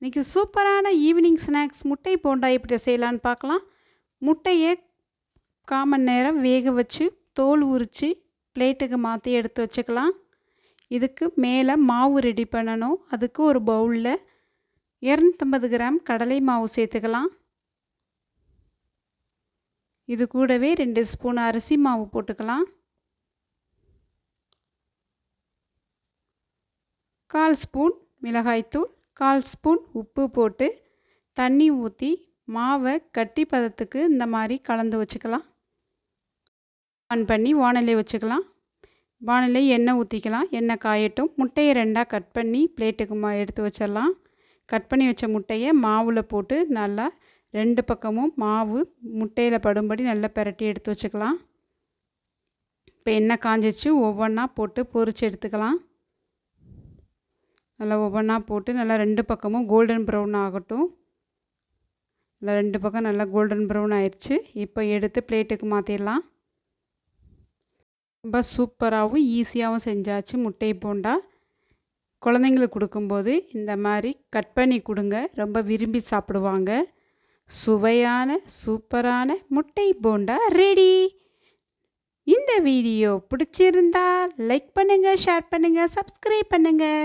இன்றைக்கி சூப்பரான evening snacks முட்டை போண்டா எப்படி செய்யலான்னு பார்க்கலாம். முட்டையை காமன் நேரம் வேக வச்சு தோல் உரித்து பிளேட்டுக்கு மாற்றி எடுத்து வச்சுக்கலாம். இதுக்கு மேலே மாவு ரெடி பண்ணணும். அதுக்கு ஒரு பவுலில் இரநூத்தம்பது கிராம் கடலை மாவு சேர்த்துக்கலாம். இது கூடவே ரெண்டு ஸ்பூன் அரிசி மாவு போட்டுக்கலாம். கால் ஸ்பூன் மிளகாய்த்தூள் கால் ஸ்பூன் உப்பு போட்டு தண்ணி ஊற்றி மாவை கட்டி பதத்துக்கு இந்த மாதிரி கலந்து வச்சுக்கலாம். ஆன் பண்ணி வானிலை வச்சுக்கலாம். வானிலை எண்ணெய் ஊற்றிக்கலாம் எண்ணெய் காயட்டும். முட்டையை ரெண்டாக கட் பண்ணி பிளேட்டுக்கு மா எடுத்து வச்சிடலாம். கட் பண்ணி வச்ச முட்டையை மாவில் போட்டு நல்லா ரெண்டு பக்கமும் மாவு முட்டையில் படும்படி நல்லா பிரட்டி எடுத்து வச்சுக்கலாம். இப்போ எண்ணெய் காஞ்சிச்சு ஒவ்வொன்றா போட்டு பொரித்து எடுத்துக்கலாம். நல்லா ஒவ்வொன்றா போட்டு நல்லா ரெண்டு பக்கமும் கோல்டன் ப்ரௌன் ஆகட்டும். நல்லா ரெண்டு பக்கம் நல்லா கோல்டன் ப்ரௌன் ஆயிடுச்சு இப்போ எடுத்து பிளேட்டுக்கு மாற்றிடலாம் ரொம்ப சூப்பராகவும் ஈஸியாகவும் செஞ்சாச்சு முட்டை போண்டா. குழந்தைங்களுக்கு கொடுக்கும்போது இந்த மாதிரி கட் பண்ணி கொடுங்க. ரொம்ப விரும்பி சாப்பிடுவாங்க. சுவையான சூப்பரான முட்டை போண்டா ரெடி இந்த வீடியோ பிடிச்சிருந்தா லைக் பண்ணுங்கள் ஷேர் பண்ணுங்கள் சப்ஸ்கிரைப் பண்ணுங்கள்